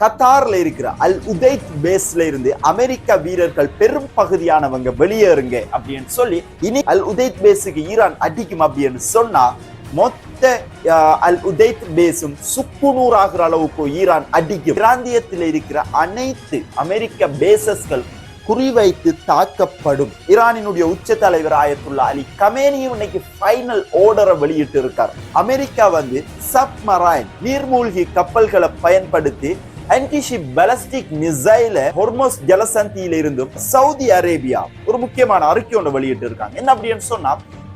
கத்தார்ல இருக்கிற அல் உதைத் பேஸ்ல இருந்து அமெரிக்க வீரர்கள் பெரும் பகுதியானவங்க வெளியேறுங்க அப்படின்னு சொல்லி இனி அல் உதைத் பேஸுக்கு ஈரான் அடிக்கும் அப்படின்னு சொன்னா மொத்த அல் உதைத் பேஸும் சுக்குநூறு ஆகிற அளவுக்கு ஈரான் அடிக்கும். பிராந்தியத்தில் இருக்கிற அனைத்து அமெரிக்க பேசஸ்கள் குறிவைத்து தாக்கப்படும். ஈரானினுடைய உச்ச தலைவர் ஆயத்துல்லா அலி கமேனியும் இன்னைக்கு ஃபைனல் ஓர்டரை வெளியிட்டு இருக்கார் அமெரிக்கா வந்து சப்மரைன் நீர்மூழ்கி கப்பல்களை பயன்படுத்தி ஆன்டிஷிப் பலஸ்டிக் மிசைல ஹொர்மோஸ் ஜலசந்தியில இருந்தும் சவுதி அரேபியா ஒரு முக்கியமான அறிக்கை ஒன்று வெளியிட்டு இருக்காங்க என்ன அப்படின்னு சொன்னா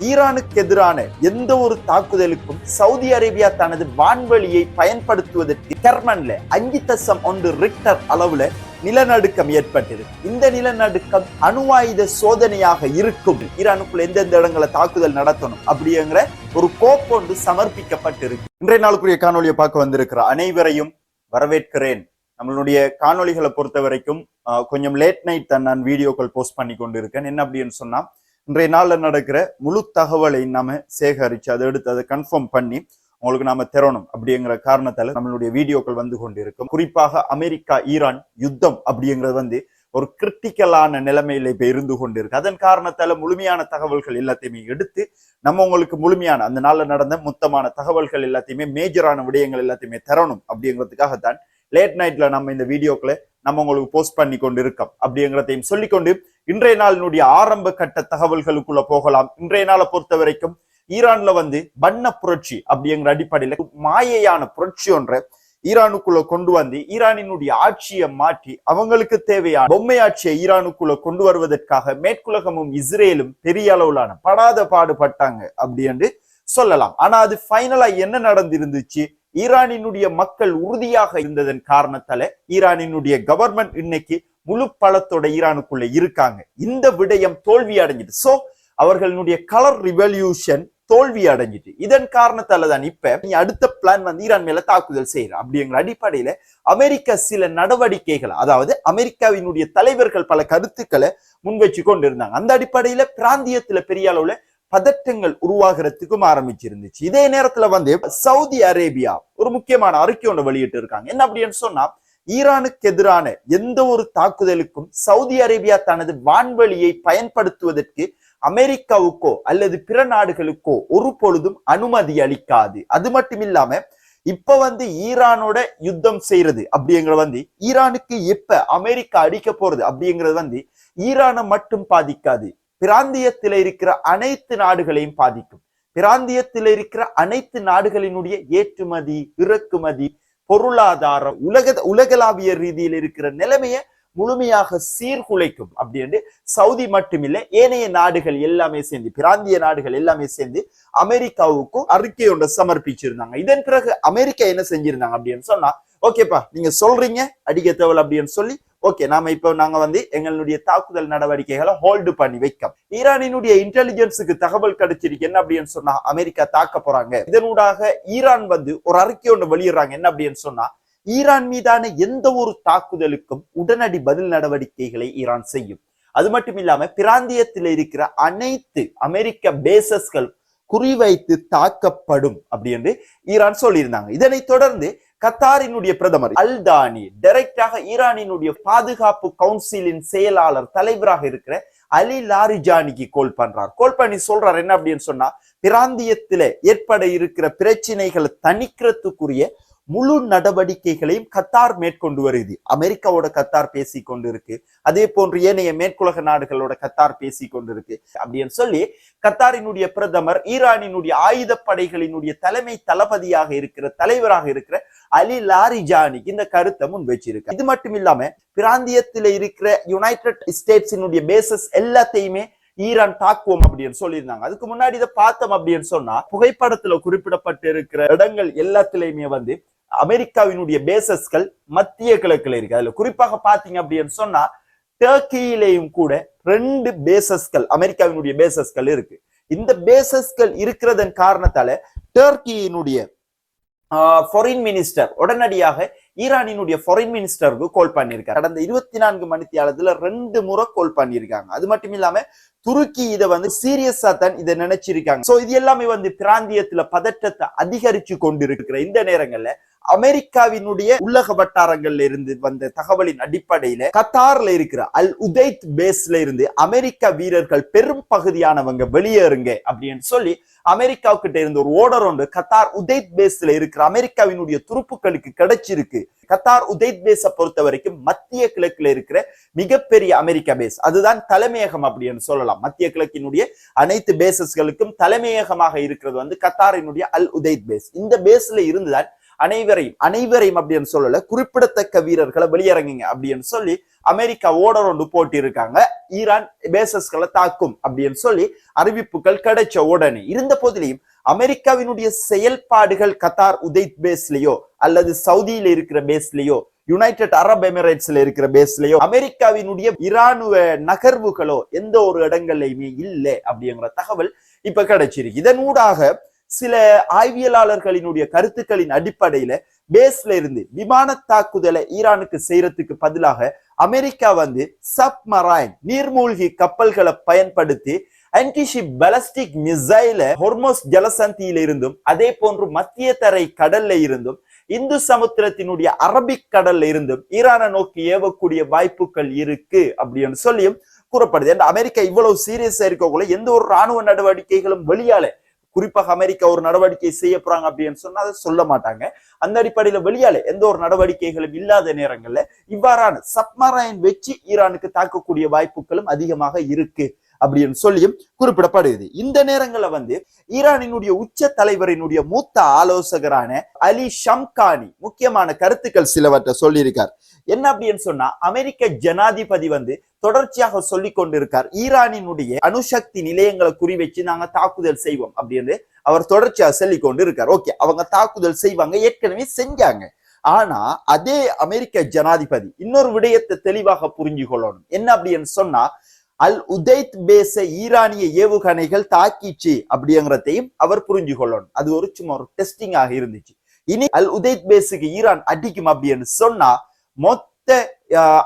ஈரானுக்கு எதிரான எந்த ஒரு தாக்குதலுக்கும் சவுதி அரேபியா தனது வான்வெளியை பயன்படுத்துவதற்கு ஜெர்மன்ல அஞ்சு தசம் ஒன்று ரிக்டர் அளவுல நிலநடுக்கம் ஏற்பட்டிருக்கு இந்த நிலநடுக்கம் அணுவாயுத சோதனையாக இருக்கும். ஈரானுக்குள்ள எந்தெந்த இடங்களை தாக்குதல் நடத்தணும் அப்படிங்கிற ஒரு கோப்பொண்டு சமர்ப்பிக்கப்பட்டிருக்கு. இன்றைய நாளுக்குரிய காணொலியை பார்க்க வந்திருக்கிற அனைவரையும் வரவேற்கிறேன். நம்மளுடைய காணொளிகளை பொறுத்த வரைக்கும் ஆஹ், கொஞ்சம் லேட் நைட் தான் நான் வீடியோக்கள் போஸ்ட் பண்ணி கொண்டு இருக்கேன் என்ன அப்படின்னு சொன்னா இன்றைய நாளில் நடக்கிற முழு தகவலை நாம சேகரிச்சு அதை எடுத்து அதை கன்ஃபார்ம் பண்ணி உங்களுக்கு நாம தரணும் அப்படிங்கிற காரணத்தால நம்மளுடைய வீடியோக்கள் வந்து கொண்டிருக்கும். குறிப்பாக அமெரிக்கா ஈரான் யுத்தம் அப்படிங்கிறது வந்து ஒரு கிரிட்டிக்கலான நிலைமையில இப்ப இருந்து கொண்டிருக்கு. அதன் காரணத்தால முழுமையான தகவல்கள் எல்லாத்தையுமே எடுத்து நம்ம உங்களுக்கு முழுமையான அந்த நாள்ல நடந்த மொத்தமான தகவல்கள் எல்லாத்தையுமே மேஜரான விடயங்கள் எல்லாத்தையுமே தரணும் அப்படிங்கிறதுக்காகத்தான் லேட் நைட்ல நம்ம இந்த வீடியோக்களை நம்ம உங்களுக்கு போஸ்ட் பண்ணி கொண்டு இருக்கோம் அப்படிங்கிறதையும் சொல்லிக்கொண்டு இன்றைய நாளினுடைய ஆரம்ப கட்ட தகவல்களுக்குள்ள போகலாம். இன்றைய நாளை பொறுத்த வரைக்கும் ஈரான்ல வந்து வண்ண புரட்சி அப்படிங்கிற அடிப்படையில மாயையான புரட்சி ஒன்றை ஈரானுக்குள்ள கொண்டு வந்து ஈரானினுடைய ஆட்சியை மாற்றி அவங்களுக்கு தேவையான பொம்மை ஆட்சியை ஈரானுக்குள்ள கொண்டு வருவதற்காக மேற்குலகமும் இஸ்ரேலும் பெரிய அளவிலான படாத பாடுபட்டாங்க அப்படி என்று சொல்லலாம். ஆனா அது ஃபைனலா என்ன நடந்திருந்துச்சு? ஈரானினுடைய மக்கள் உறுதியாக இருந்ததன் காரணத்தால ஈரானினுடைய கவர்மெண்ட் இன்னைக்கு முழு பலத்தோட ஈரானுக்குள்ள இருக்காங்க. இந்த விடயம் தோல்வி அடைஞ்சிட்டு சோ அவர்களுடைய கலர் ரிவல்யூஷன் தோல்வி அடைஞ்சிட்டு. இதன் காரணத்தால தான் இப்ப நீ அடுத்த பிளான் வந்து ஈரான் மேல தாக்குதல் செய்யற. அப்படிங்கிற அடிப்படையில அமெரிக்கா சில நடவடிக்கைகள் அதாவது அமெரிக்காவினுடைய தலைவர்கள் பல கருத்துக்களை முன்வச்சு கொண்டு இருந்தாங்க அந்த அடிப்படையில பிராந்தியத்துல பெரிய அளவுல பதட்டங்கள் உருவாகிறதுக்கும் ஆரம்பிச்சிருந்துச்சு. இதே நேரத்துல வந்து சவுதி அரேபியா ஒரு முக்கியமான அறிக்கை ஒன்று வெளியிட்டு இருக்காங்க என்ன அப்படின்னு சொன்னா ஈரானுக்கு எதிரான எந்த ஒரு தாக்குதலுக்கும் சவுதி அரேபியா தனது வான்வெளியை பயன்படுத்துவதற்கு அமெரிக்காவுக்கோ அல்லது பிற நாடுகளுக்கோ ஒரு பொழுதும் அனுமதி அளிக்காது. அது மட்டும் இல்லாம இப்ப வந்து ஈரானோட யுத்தம் செய்யறது அப்படிங்கிறது வந்து ஈரானுக்கு எப்ப அமெரிக்கா அடிக்க போறது அப்படிங்கிறது வந்து ஈரானை மட்டும் பாதிக்காது. பிராந்தியத்தில் இருக்கிற அனைத்து நாடுகளையும் பாதிக்கும். பிராந்தியத்தில் இருக்கிற அனைத்து நாடுகளினுடைய ஏற்றுமதி இறக்குமதி பொருளாதாரம் உலக உலகளாவிய ரீதியில் இருக்கிற நிலைமையை முழுமையாக சீர்குலைக்கும் அப்படின்னு சவுதி மட்டுமில்லை ஏனைய நாடுகள் எல்லாமே சேர்ந்து பிராந்திய நாடுகள் எல்லாமே சேர்ந்து அமெரிக்காவுக்கும் அறிக்கை ஒன்று சமர்ப்பிச்சிருந்தாங்க. இதன் பிறகு அமெரிக்கா என்ன செஞ்சிருந்தாங்க அப்படின்னு சொன்னா ஓகேப்பா நீங்க சொல்றீங்க அடிக்க தேவல் அப்படின்னு சொல்லி ஓகே நாம இப்போ நாங்க வந்து எங்களுடைய தாக்குதல் நடவடிக்கைகளை ஹோல்டு பண்ணி வைக்கோம் ஈரானினுடைய இன்டெலிஜென்ஸுக்கு தகவல் கிடைச்சிருக்கு என்ன அப்படின்னு சொன்னா அமெரிக்கா தாக்க போறாங்க. இதனூடாக ஈரான் வந்து ஒரு அறிக்கை ஒன்று வெளியிடுறாங்க என்ன அப்படின்னு சொன்னா ஈரான் மீதான எந்த ஒரு தாக்குதலுக்கும் உடனடி பதில் நடவடிக்கைகளை ஈரான் செய்யும். அது மட்டும் இல்லாம பிராந்தியத்தில் இருக்கிற அனைத்து அமெரிக்க பேசஸ்கள் குறிவைத்து தாக்கப்படும் அப்படி என்று ஈரான் சொல்லியிருந்தாங்க. இதனை தொடர்ந்து கத்தாரினுடைய பிரதமர் அல்தானி டைரக்டாக ஈரானினுடைய பாதுகாப்பு கவுன்சிலின் செயலாளர் தலைவராக இருக்கிற அலி லாரிஜானிக்கு கோல் பண்றார். கோல் பண்ணி சொல்றார் என்ன அப்படின்னு சொன்னா பிராந்தியத்தில ஏற்பட இருக்கிற பிரச்சனைகளை தணிக்கிறதுக்குரிய முழு நடவடிக்கைகளையும் கத்தார் மேற்கொண்டு வருது. அமெரிக்காவோட கத்தார் பேசி கொண்டு இருக்கு அதே போன்று ஏனைய மேற்குலக நாடுகளோட கத்தார் பேசி கொண்டு இருக்கு அப்படின்னு சொல்லி கத்தாரினுடைய பிரதமர் ஈரானினுடைய ஆயுத படைகளினுடைய தலைமை தளபதியாக இருக்கிற தலைவராக இருக்கிற அலி லாரிஜானி இந்த கருத்தை முன் வச்சிருக்கு இது மட்டும் இல்லாம பிராந்தியத்துல இருக்கிற யுனைடெட் ஸ்டேட்ஸினுடைய பேசஸ் எல்லாத்தையுமே ஈரான் தாக்குவோம் அப்படின்னு சொல்லியிருந்தாங்க. அதுக்கு முன்னாடி இதை பார்த்தோம் அப்படின்னு சொன்னா புகைப்படத்துல குறிப்பிடப்பட்டு இருக்கிற இடங்கள் எல்லாத்திலையுமே வந்து அமெரிக்காவினுடைய பேசஸ்கள் மத்திய கிழக்குல இருக்கு. அதுல குறிப்பாக பாத்தீங்க அப்படின்னு சொன்னா டர்க்கியிலேயும் கூட ரெண்டு பேசஸ்கள் அமெரிக்காவினுடைய பேசஸ்கள் இருக்கு. இந்த பேசஸ்கள் இருக்கிறதன் காரணத்தால டர்க்கியினுடைய ஃபாரின் மினிஸ்டர் உடனடியாக ஈரானினுடைய ஃபாரின் மினிஸ்டருக்கு கால் பண்ணியிருக்காரு கடந்த இருபத்தி நான்கு மணித்தியாலத்துல ரெண்டு முறை கால் பண்ணியிருக்காங்க அது மட்டும் இல்லாம துருக்கி இதை வந்து சீரியஸா தான் இதை நினைச்சிருக்காங்க. சோ இது எல்லாமே வந்து பிராந்தியத்துல பதற்றத்தை அதிகரிச்சு கொண்டிருக்கிற இந்த நேரங்கள்ல அமெரிக்காவினுடைய உள்ளக வட்டாரங்கள்ல இருந்து வந்த தகவலின் அடிப்படையில கத்தார்ல இருக்கிற அல் உதைத் பேஸ்ல இருந்து அமெரிக்க வீரர்கள் பெரும் பகுதியானவங்க வெளியேறுங்க அப்படின்னு சொல்லி அமெரிக்காவுக்கிட்ட இருந்த ஒரு ஓடர் ஒன்று கத்தார் உதைத் பேஸ்ல இருக்கிற அமெரிக்காவினுடைய துருப்புக்களுக்கு கிடைச்சிருக்கு. கத்தார் உதைத் பேஸை பொறுத்த வரைக்கும் மத்திய கிழக்குல இருக்கிற மிகப்பெரிய அமெரிக்க பேஸ். அதுதான் தலைமையகம் அப்படின்னு சொல்லலாம். மத்திய கிழக்கினுடைய அனைத்து பேசஸ்களுக்கும் தலைமையகமாக இருக்கிறது வந்து கத்தாரினுடைய அல் உதைத் பேஸ். இந்த பேஸ்ல இருந்துதான் அனைவரையும் அனைவரையும் அப்படின்னு சொல்லல குறிப்பிடத்தக்க வீரர்களை வெளியிறங்குங்க அப்படின்னு சொல்லி அமெரிக்கா ஓடர் ஒன்று போட்டி இருக்காங்க ஈரான் பேசஸ்களை தாக்கும் அப்படின்னு சொல்லி அறிவிப்புகள் கிடைச்ச உடனே இருந்த போதிலையும் அமெரிக்காவினுடைய செயல்பாடுகள் கத்தார் உதைத் பேஸ்லயோ அல்லது சவுதியில இருக்கிற பேஸ்லயோ யுனைடெட் அரப் எமிரேட்ஸ்ல இருக்கிற பேஸ்லயோ அமெரிக்காவினுடைய இராணுவ நகர்வுகளோ எந்த ஒரு இடங்கள்லயுமே இல்லை அப்படிங்கிற தகவல் இப்ப கிடைச்சிருக்கு. இதனூடாக சில ஆய்வியலாளர்களினுடைய கருத்துக்களின் அடிப்படையில பேஸ்ல இருந்து விமான தாக்குதலை ஈரானுக்கு செய்யறதுக்கு பதிலாக அமெரிக்கா வந்து சப்மரைன் நீர்மூழ்கி கப்பல்களை பயன்படுத்தி ஆன்டிஷிப் பலஸ்டிக் மிசைல ஹொர்மோஸ் ஜலசந்தியில இருந்தும் அதே போன்று மத்திய தரை கடல்ல இருந்தும் இந்து சமுத்திரத்தினுடைய அரபிக் கடல்ல இருந்தும் ஈரானை நோக்கி ஏவக்கூடிய வாய்ப்புகள் இருக்கு அப்படின்னு சொல்லியும் கூறப்படுது. அமெரிக்கா இவ்வளவு சீரியஸா இருக்கக்குள்ள எந்த ஒரு ராணுவ நடவடிக்கைகளும் வெளியால குறிப்பாக அமெரிக்கா ஒரு நடவடிக்கை செய்ய போறாங்க அப்படின்னு சொன்னா அதை சொல்ல மாட்டாங்க. அந்த அடிப்படையில வெளியால எந்த ஒரு நடவடிக்கைகளும் இல்லாத நேரங்கள்ல இவ்வாறான சப்மரைன் வச்சு ஈரானுக்கு தாக்கக்கூடிய வாய்ப்புகளும் அதிகமாக இருக்கு. அப்படின்னு சொல்லியும் குறிப்பிடப்படுகிறது. இந்த நேரங்களில் வந்து ஈரானினுடைய உச்ச தலைவரினுடைய மூத்த ஆலோசகரான அலி ஷம்கானி முக்கியமான கருத்துக்கள் சிலவற்றை சொல்லியிருக்கார். என்ன அப்படின்னு சொன்னா அமெரிக்க ஜனாதிபதி வந்து தொடர்ச்சியாக சொல்லி கொண்டிருக்கார். ஈரானினுடைய அணுசக்தி நிலையங்களை குறி வச்சு நாங்க தாக்குதல் செய்வோம் அப்படின்னு அவர் தொடர்ச்சியாக சொல்லி கொண்டு இருக்கார் ஓகே அவங்க தாக்குதல் செய்வாங்க ஏற்கனவே செஞ்சாங்க. ஆனா அதே அமெரிக்க ஜனாதிபதி இன்னொரு விடயத்தை தெளிவாக புரிஞ்சு கொள்ளணும் என்ன அப்படின்னு சொன்னா அல் உதைத் பேச ஈரானிய ஏவுகணைகள் தாக்கிச்சு அப்படிங்கிறதையும் அவர் புரிஞ்சு கொள்ளணும். அது ஒரு சும்மா ஒரு டெஸ்டிங்காக இருந்துச்சு. இனி அல் உதைத் பேஸுக்கு ஈரான் அடிக்கும் அப்படின்னு சொன்னா மொத்த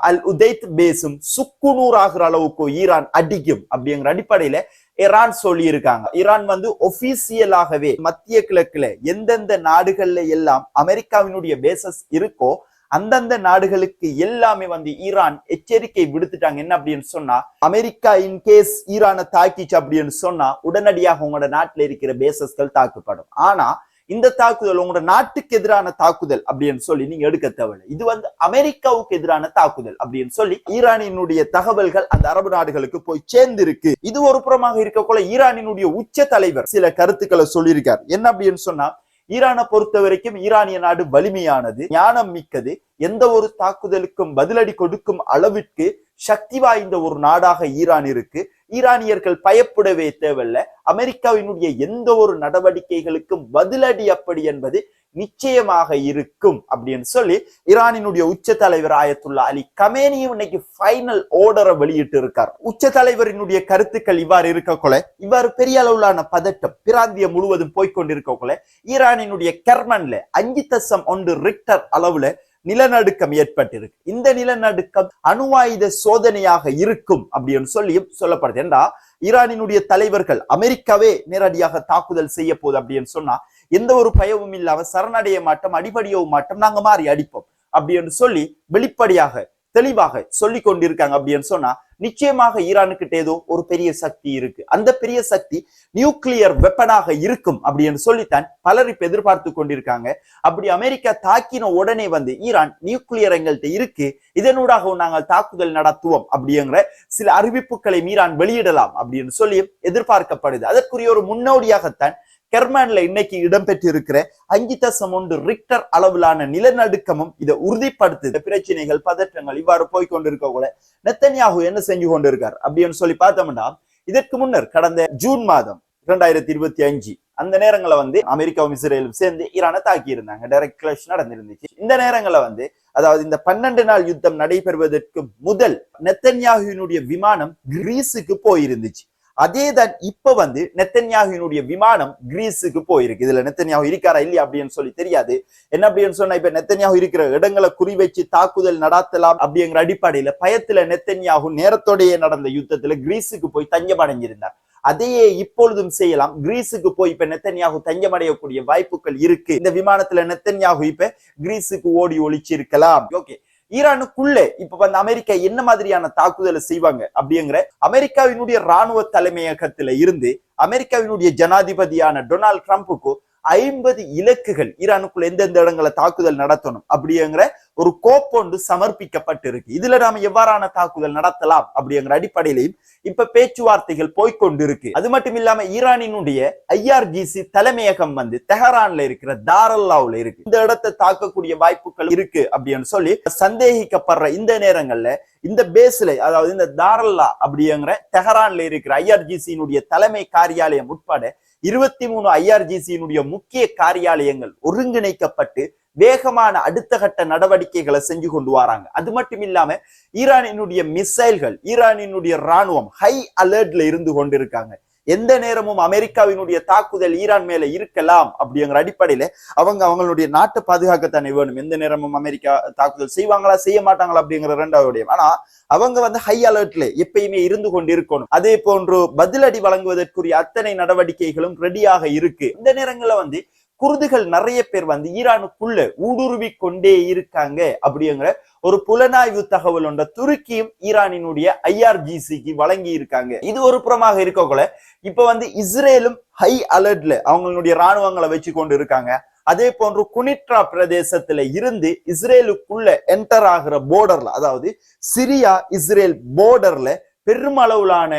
அல் உதைத் பேஸும் சுக்குநூறு ஆகிற அளவுக்கு ஈரான் அடிக்கும் அப்படிங்கிற அடிப்படையில ஈரான் சொல்லி இருக்காங்க ஈரான் வந்து ஒபிசியலாகவே மத்திய கிழக்குல எந்தெந்த நாடுகள்ல எல்லாம் அமெரிக்காவினுடைய பேசஸ் இருக்கோ அந்தந்த நாடுகளுக்கு எல்லாமே வந்து ஈரான் எச்சரிக்கை விடுத்துட்டாங்க. என்ன அப்படின்னு சொன்னா அமெரிக்கா இன் கேஸ் ஈரானை தாக்கிச்சு அப்படின்னு சொன்னா உடனடியாக உங்களோட நாட்டில் இருக்கிற பேசஸ்கள் தாக்கப்படும். ஆனா இந்த தாக்குதல் உங்களோட நாட்டுக்கு எதிரான தாக்குதல் அப்படின்னு சொல்லி நீங்க எடுக்க தேவையில்லை. இது வந்து அமெரிக்காவுக்கு எதிரான தாக்குதல் அப்படின்னு சொல்லி ஈரானினுடைய தகவல்கள் அந்த அரபு நாடுகளுக்கு போய் சேர்ந்திருக்கு. இது ஒரு புறமாக இருக்கக்குள்ள ஈரானினுடைய உச்ச தலைவர் சில கருத்துக்களை சொல்லியிருக்கார். என்ன அப்படின்னு சொன்னா ஈரானை பொறுத்த வரைக்கும் ஈரானிய நாடு வலிமையானது ஞானம் மிக்கது. எந்த ஒரு தாக்குதலுக்கும் பதிலடி கொடுக்கும் அளவிற்கு சக்தி வாய்ந்த ஒரு நாடாக ஈரான் இருக்கு. ஈரானியர்கள் பயப்படவே தேவையில்ல. அமெரிக்காவினுடைய எந்த ஒரு நடவடிக்கைகளுக்கும் பதிலடி அப்படி என்பது நிச்சயமாக இருக்கும் அப்படின்னு சொல்லி ஈரானினுடைய உச்ச தலைவர் ஆயத்துல்லா அலி கமேனியும் இன்னைக்கு ஃபைனல் ஓர்டரை வெளியிட்டு இருக்கார் உச்ச தலைவரினுடைய கருத்துக்கள் இவ்வாறு இருக்கக்குள்ள இவ்வாறு பெரிய அளவிலான பதட்டம் பிராந்தியம் முழுவதும் போய்கொண்டிருக்கக்குள்ள ஈரானினுடைய கெர்மன்ல அஞ்சு தசம் ஒன்று ரிக்டர் அளவுல நிலநடுக்கம் ஏற்பட்டிருக்கு. இந்த நிலநடுக்கம் அணுவாயுத சோதனையாக இருக்கும் அப்படின்னு சொல்லியும் சொல்லப்படுது. என்றா ஈரானினுடைய தலைவர்கள் அமெரிக்காவே நேரடியாக தாக்குதல் செய்ய போகுது அப்படின்னு சொன்னா எந்த ஒரு பயமும் இல்லாம சரணடைய மாட்டோம் அடிபடியவும் மாட்டோம் நாங்க மாறி அடிப்போம் அப்படின்னு சொல்லி வெளிப்படையாக தெளிவாக சொல்லி கொண்டிருக்காங்க அப்படின்னு சொன்னா நிச்சயமாக ஈரானுக்கிட்ட ஏதோ ஒரு பெரிய சக்தி இருக்கு. அந்த பெரிய சக்தி நியூக்ளியர் வெப்பனாக இருக்கும் அப்படின்னு சொல்லித்தான் பலர் இப்ப எதிர்பார்த்து கொண்டிருக்காங்க. அப்படி அமெரிக்கா தாக்கின உடனே வந்து ஈரான் நியூக்ளியர் எங்கள்கிட்ட இருக்கு இதனூடாக நாங்கள் தாக்குதல் நடத்துவோம் அப்படிங்கிற சில அறிவிப்புகளை ஈரான் வெளியிடலாம் அப்படின்னு சொல்லி எதிர்பார்க்கப்படுது. அதற்குரிய ஒரு முன்னோடியாகத்தான் கெர்மான்ல இன்னைக்கு இடம்பெற்றிருக்கிற அஞ்சு தசம் ஒன்று ரிக்டர் அளவிலான நிலநடுக்கமும் இதை உறுதிப்படுத்துது. பிரச்சனைகள் பதற்றங்கள் இவ்வாறு போய் கொண்டிருக்க கூட நெத்தன்யாகு என்ன செஞ்சு கொண்டிருக்கார் அப்படின்னு சொல்லி பார்த்தோம்னா இதற்கு முன்னர் கடந்த ஜூன் மாதம் இரண்டாயிரத்தி இருபத்தி அஞ்சு அந்த நேரங்களை வந்து அமெரிக்காவும் இஸ்ரேலும் சேர்ந்து ஈரானை தாக்கி இருந்தாங்க டைரக்ட் கிளஷ் நடந்திருந்துச்சு. இந்த நேரங்களை வந்து அதாவது இந்த பன்னெண்டு நாள் யுத்தம் நடைபெறுவதற்கு முதல் நெத்தன்யாகுவினுடைய விமானம் கிரீஸுக்கு போயிருந்துச்சு. அதே தான் இப்ப வந்து நெத்தன்யாகுனுடைய விமானம் கிரீஸுக்கு போயிருக்கு. இதுல நெத்தன்யாகு இருக்காரா இல்லையா அப்படின்னு சொல்லி தெரியாது. என்ன அப்படின்னு சொன்னா இப்ப நெத்தன்யாகு இருக்கிற இடங்களை குறிவைச்சு தாக்குதல் நடாத்தலாம் அப்படிங்கிற அடிப்படையில பயத்துல நெத்தன்யாகு நேரத்தோடைய நடந்த யுத்தத்துல கிரீஸுக்கு போய் தஞ்சம் அடைஞ்சிருந்தார் அதையே இப்பொழுதும் செய்யலாம். கிரீஸுக்கு போய் இப்ப நெத்தன்யாகு தஞ்சமடையக்கூடிய வாய்ப்புகள் இருக்கு. இந்த விமானத்துல நெத்தன்யாகு இப்ப கிரீஸுக்கு ஓடி ஒளிச்சிருக்கலாம். ஓகே. ஈரானுக்குள்ளே இப்ப வந்து அமெரிக்கா என்ன மாதிரியான தாக்குதலை செய்வாங்க அப்படிங்கிற அமெரிக்காவினுடைய ராணுவ தலைமையகத்துல இருந்து அமெரிக்காவினுடைய ஜனாதிபதியான டொனால்ட் ட்ரம்ப்புக்கு ஐம்பது இலக்குகள் ஈரானுக்குள்ள எந்தெந்த இடங்களை தாக்குதல் நடத்தணும் அப்படிங்கிற ஒரு கோப்பொண்டு சமர்ப்பிக்கப்பட்டிருக்கு. இதுல நாம எவ்வாறான தாக்குதல் நடத்தலாம் அப்படிங்கிற அடிப்படையிலையும் இப்ப பேச்சுவார்த்தைகள் போய்கொண்டிருக்கு அது மட்டும் இல்லாம ஈரானினுடைய ஐஆர்ஜிசி தலைமையகம் வந்து தெஹரான்ல இருக்கிற தாரல்லாவுல இருக்கு. இந்த இடத்தை தாக்கக்கூடிய வாய்ப்புகள் இருக்கு அப்படின்னு சொல்லி சந்தேகிக்கப்படுற இந்த நேரங்கள்ல இந்த பேஸ்ல அதாவது இந்த தாரல்லா அப்படிங்கிற தெஹரான்ல இருக்கிற ஐஆர்ஜிசியினுடைய தலைமை காரியாலயம் உட்பட இருபத்தி மூணு ஐஆர்ஜிசியினுடைய முக்கிய காரியாலயங்கள் ஒருங்கிணைக்கப்பட்டு வேகமான அடுத்த கட்ட நடவடிக்கைகளை செஞ்சு கொண்டு வராங்க. அது மட்டும் இல்லாம ஈரானினுடைய மிசைல்கள் ஈரானினுடைய ராணுவம் ஹை அலர்ட்ல இருந்து கொண்டிருக்காங்க. எந்த நேரமும் அமெரிக்காவினுடைய தாக்குதல் ஈரான் மேல இருக்கலாம் அப்படிங்கிற அடிப்படையில அவங்க அவங்களுடைய நாட்டை பாதுகாக்கத்தானே வேணும். எந்த நேரமும் அமெரிக்கா தாக்குதல் செய்வாங்களா செய்ய மாட்டாங்களா அப்படிங்கிற ரெண்டாவது ஆனா அவங்க வந்து ஹை அலர்ட்ல எப்பயுமே இருந்து கொண்டு இருக்கணும். அதே போன்று பதிலடி வழங்குவதற்குரிய அத்தனை நடவடிக்கைகளும் ரெடியாக இருக்கு. இந்த நேரங்களில் வந்து குருதுகள் நிறைய பேர் வந்து ஈரானுக்குள்ள ஊடுருவி கொண்டே இருக்காங்க அப்படிங்கிற ஒரு புலனாய்வு தகவல் ஒன்ற துருக்கியும் ஈரானினுடைய ஐஆர்ஜிசிக்கு வழங்கி இருக்காங்க. இது ஒரு புறமாக இருக்கக்குள்ள இப்ப வந்து இஸ்ரேலும் ஹை அலர்ட்ல அவங்களுடைய ராணுவங்களை வச்சு கொண்டு இருக்காங்க. அதே போன்று குனிட்ரா பிரதேசத்துல இருந்து இஸ்ரேலுக்குள்ள என்டர் ஆகிற போர்டர்ல அதாவது சிரியா இஸ்ரேல் போர்டர்ல பெருமளவிலான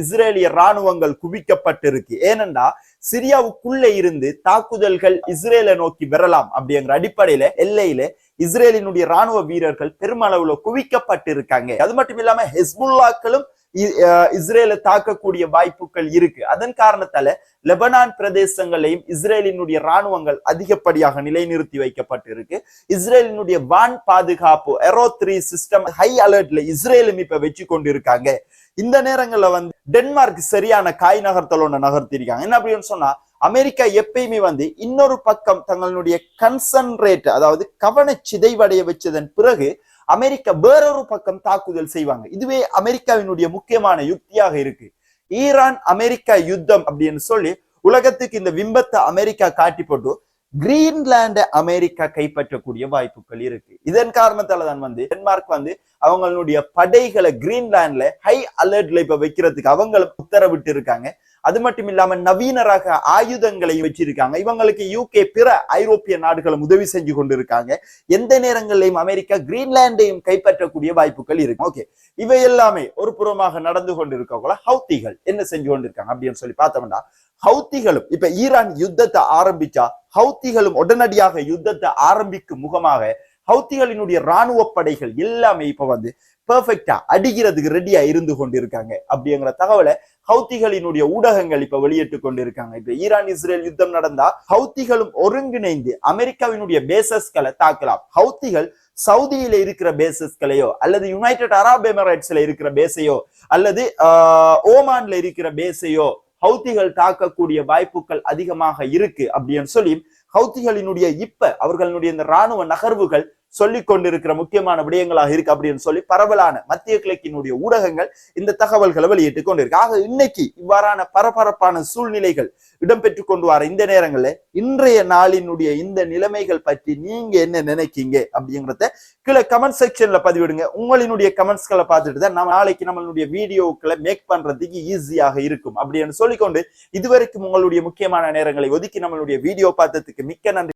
இஸ்ரேலிய ராணுவங்கள் குவிக்கப்பட்டிருக்கு. ஏனென்றா சிரியாவுக்குள்ளே இருந்து தாக்குதல்கள் இஸ்ரேலை நோக்கி வரலாம் அப்படிங்கிற அடிப்படையில எல்லையில இஸ்ரேலினுடைய ராணுவ வீரர்கள் பெருமளவுல குவிக்கப்பட்டிருக்காங்க. அது மட்டும் இல்லாம ஹெஸ்புல்லாக்களும் இஸ்ரேலை தாக்கக்கூடிய வாய்ப்புகள் இருக்கு. அதன் காரணத்தால லெபனான் பிரதேசங்களையும் இஸ்ரேலினுடைய ராணுவங்கள் அதிகப்படியாக நிலைநிறுத்தி வைக்கப்பட்டிருக்கு. இஸ்ரேலினுடைய வான் பாதுகாப்பு எரோ த்ரீ சிஸ்டம் ஹை அலர்ட்ல இஸ்ரேலும் இப்ப வச்சு கொண்டு இருக்காங்க இந்த நேரங்கள்ல வந்து டென்மார்க் சரியான காய் நகர்த்தல் ஒன்று நகர்த்திருக்காங்க என்ன அப்படின்னு சொன்னா அமெரிக்கா எப்பயுமே வந்து இன்னொரு பக்கம் தங்களுடைய கன்சன்ட்ரேட் அதாவது கவன சிதைவடைய வச்சதன் பிறகு அமெரிக்கா வேறொரு பக்கம் தாக்குதல் செய்வாங்க. இதுவே அமெரிக்காவினுடைய முக்கியமான யுக்தியாக இருக்கு. ஈரான் அமெரிக்கா யுத்தம் அப்படின்னு சொல்லி உலகத்துக்கு இந்த விம்பத்தை அமெரிக்கா காட்டி போட்டு கிரீன்லாண்டை அமெரிக்கா கைப்பற்றக்கூடிய வாய்ப்புகள் இருக்கு. இதன் காரணத்தால தான் வந்து டென்மார்க் வந்து அவங்களுடைய படைகளை கிரீன்லாண்ட்ல ஹை அலர்ட்ல இப்ப வைக்கிறதுக்கு அவங்களும் உத்தரவிட்டு இருக்காங்க அது மட்டும் இல்லாம நவீன ரக ஆயுதங்களை வச்சிருக்காங்க. இவங்களுக்கு யூகே பிற ஐரோப்பிய நாடுகளும் உதவி செஞ்சு கொண்டு இருக்காங்க எந்த நேரங்களிலும் அமெரிக்கா கிரீன்லாண்டையும் கைப்பற்றக்கூடிய வாய்ப்புகள் இருக்கு. ஓகே இவை எல்லாமே ஒரு புறமாக நடந்து கொண்டு ஹவுத்திகள். என்ன செஞ்சு கொண்டு இருக்காங்க அப்படின்னு சொல்லி பார்த்தோம்னா ஹவுத்திகளும் இப்ப ஈரான் யுத்தத்தை ஆரம்பிச்சா ஹவுத்திகளும் உடனடியாக யுத்தத்தை ஆரம்பிக்கும் முகமாக ஹவுத்திகளினுடைய ராணுவ படைகள் எல்லாமே இப்ப வந்து பெர்ஃபெக்டா அடிக்கிறதுக்கு ரெடியா இருந்து கொண்டிருக்காங்க. அப்படிங்கிற தகவலை ஹவுத்திகளினுடைய ஊடகங்கள் இப்ப வெளியிட்டு கொண்டிருக்காங்க. இப்ப ஈரான் இஸ்ரேல் யுத்தம் நடந்தா ஹவுத்திகளும் ஒருங்கிணைந்து அமெரிக்காவினுடைய பேசஸ்களை தாக்கலாம். ஹவுத்திகள் சவுதியில இருக்கிற பேசஸ்களையோ அல்லது யுனைடெட் அரப் எமிரேட்ஸ்ல இருக்கிற பேஸையோ அல்லது ஓமான்ல இருக்கிற பேஸையோ ஹவுத்திகள் தாக்கக்கூடிய வாய்ப்புகள் அதிகமாக இருக்கு அப்படின்னு சொல்லி ஹவுத்திகளினுடைய இப்ப அவர்களுடைய இந்த ராணுவ நகர்வுகள் சொல்லிக் கொண்டிருக்கிற முக்கியமான விடயங்களாக இருக்கு அப்படின்னு சொல்லி பரவலான மத்திய கிழக்கினுடைய ஊடகங்கள் இந்த தகவல்களை வெளியிட்டு கொண்டிருக்கு. ஆக இன்னைக்கு இவ்வாறான பரபரப்பான சூழ்நிலைகள் இடம்பெற்று கொண்டு வர இந்த நேரங்களில் இன்றைய நாளினுடைய இந்த நிலைமைகள் பற்றி நீங்க என்ன நினைக்கீங்க அப்படிங்கிறத கீழே கமெண்ட் செக்ஷன்ல பதிவிடுங்க. உங்களினுடைய கமெண்ட்ஸ்களை பார்த்துட்டு தான் நம்ம நாளைக்கு நம்மளுடைய வீடியோக்களை மேக் பண்றதுக்கு ஈஸியாக இருக்கும். அப்படின்னு சொல்லிக்கொண்டு இதுவரைக்கும் உங்களுடைய முக்கியமான நேரங்களை ஒதுக்கி நம்மளுடைய வீடியோ பார்த்ததுக்கு மிக்க நன்றி.